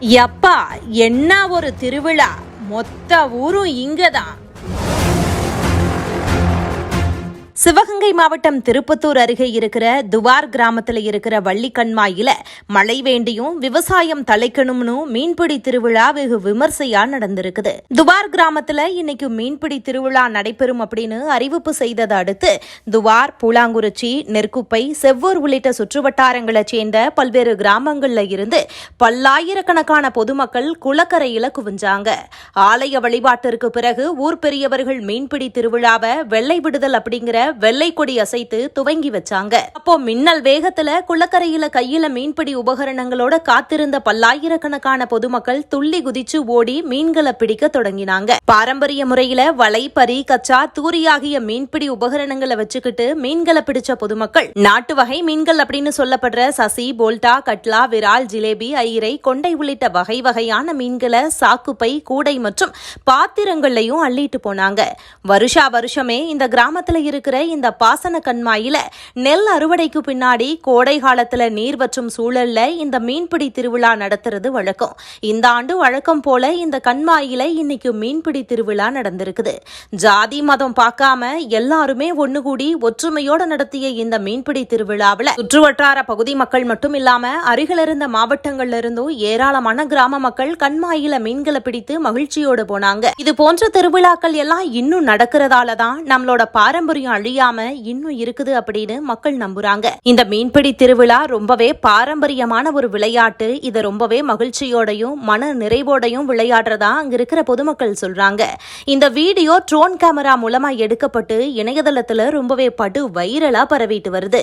எப்பா என்ன ஒரு திருவிழா? மொத்த ஊரும் இங்கதான். சிவகங்கை மாவட்டம் திருப்பத்தூர் அருகே இருக்கிற துவார் கிராமத்தில் இருக்கிற வள்ளிக்கண்மாயில மழை வேண்டியும் விவசாயம் தலைக்கணும்னு மீன்பிடி திருவிழா வெகு விமர்சையா நடந்திருக்குது. துவார் கிராமத்துல இன்னைக்கு மீன்பிடி திருவிழா நடைபெறும் அப்படின்னு அறிவிப்பு செய்ததை அடுத்து துவார் பூலாங்குறிச்சி நெற்குப்பை செவ்வூர் உள்ளிட்ட சுற்றுவட்டாரங்களைச் சேர்ந்த பல்வேறு கிராமங்கள்ல இருந்து பல்லாயிரக்கணக்கான பொதுமக்கள் குளக்கரையில குவிஞ்சாங்க. ஆலய வழிபாட்டிற்கு பிறகு ஊர் பெரியவர்கள் மீன்பிடி திருவிழாவை வெள்ளை விடுதல் அப்படிங்கிற வெள்ளை கொடி அசைத்து துவங்கி வச்சாங்க. அப்போ மின்னல் வேகத்துல குளக்கரையில கையில மீன்பிடி உபகரணங்களோட காத்திருந்த பல்லாயிரக்கணக்கான பொதுமக்கள் துள்ளி குதிச்சு ஓடி மீன்களை பிடிக்க தொடங்கினாங்க. பாரம்பரிய முறையில வலை பரி கச்சா தூரி ஆகிய மீன்பிடி உபகரணங்களை வச்சுக்கிட்டு மீன்களை பிடிச்ச பொதுமக்கள். நாட்டு வகை மீன்கள் அப்படின்னு சொல்லப்படுற சசி போல்டா கட்லா விரால் ஜிலேபி ஐரை கொண்டை உள்ளிட்ட வகை வகையான மீன்களை சாக்குப்பை கூடை மற்றும் பாத்திரங்கள்லையும் அள்ளிட்டு போனாங்க. வருஷா வருஷமே இந்த கிராமத்துல இருக்கிற இந்த பாசன கண்மாயில நெல் அறுவடைக்கு பின்னாடி கோடை காலத்துல நீர் வற்றும் சூழல்ல இந்த மீன்பிடி திருவிழா நடத்துறது வழக்கம். இந்த ஆண்டு வழக்கம் போல இந்த கண்மாயில இன்னைக்கு மீன்பிடி திருவிழா நடந்திருக்குது. ஜாதி மதம் பார்க்காம எல்லாருமே ஒண்ணு கூடி ஒற்றுமையோட நடத்திய இந்த மீன்பிடி திருவிழாவில் சுற்றுவட்டார பகுதி மக்கள் மட்டும் இல்லாம அருகில் இருந்த மாவட்டங்கள்ல இருந்தும் ஏராளமான கிராம மக்கள் கண்மாயில மீன்களை பிடித்து மகிழ்ச்சியோடு போனாங்க. இது போன்ற திருவிழாக்கள் எல்லாம் இன்னும் நடக்கிறதால தான் நம்மளோட பாரம்பரியம் அழியாம இன்னும் இருக்குது அப்படின்னு மக்கள் நம்புறாங்க. இந்த மீன்பிடி திருவிழா ரொம்பவே பாரம்பரியமான ஒரு விளையாட்டு. இதை ரொம்பவே மகிழ்ச்சியோடையும் மன நிறைவோடையும் விளையாடுறதா அங்க இருக்கிற பொதுமக்கள் சொல்றாங்க. இந்த வீடியோ ட்ரோன் கேமரா மூலமா எடுக்கப்பட்டு இணையதளத்துல ரொம்பவே படு வைரலா பரவிட்டு வருது.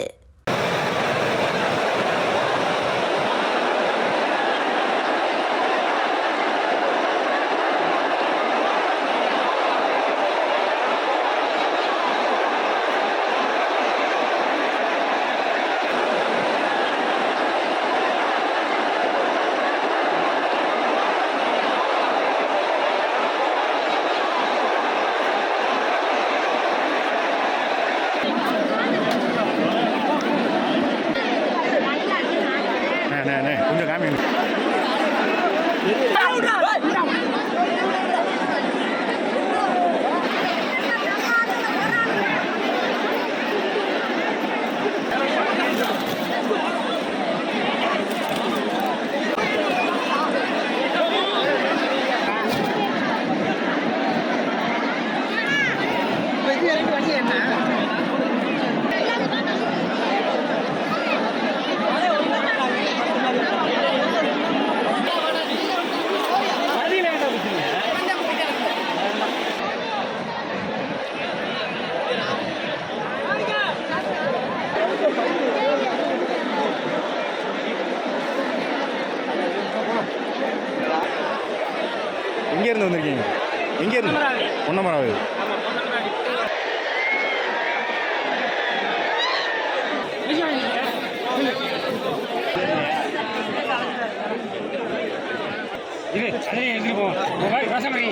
எங்க இருந்து வந்திருக்கீங்க. எங்க இருந்து பொன்னமராவதி. இது அதே எங்களுக்கு போ மொபைல் பேச மாதிரி